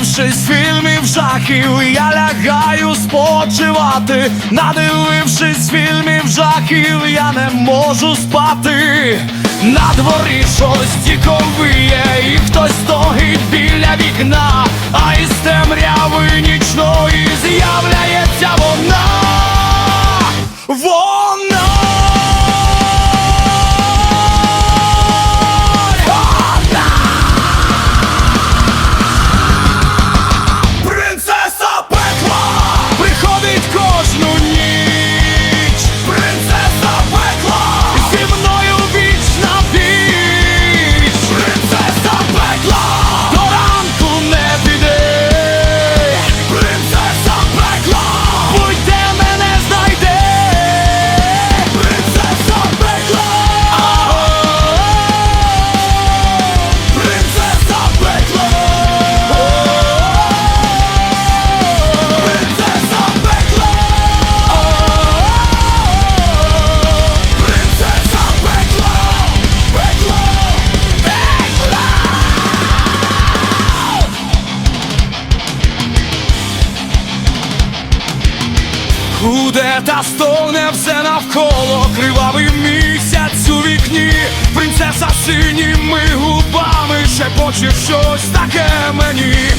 Надивившись фільмів жахів, я лягаю спочивати. Надивившись фільмів жахів, я не можу спати. На дворі щось діковиє, і хтось стоїть біля вікна, а із темряви нічної з'являється буде та стогне все навколо. Кривавий місяць у вікні, принцеса синіми губами. Шепоче щось таке мені.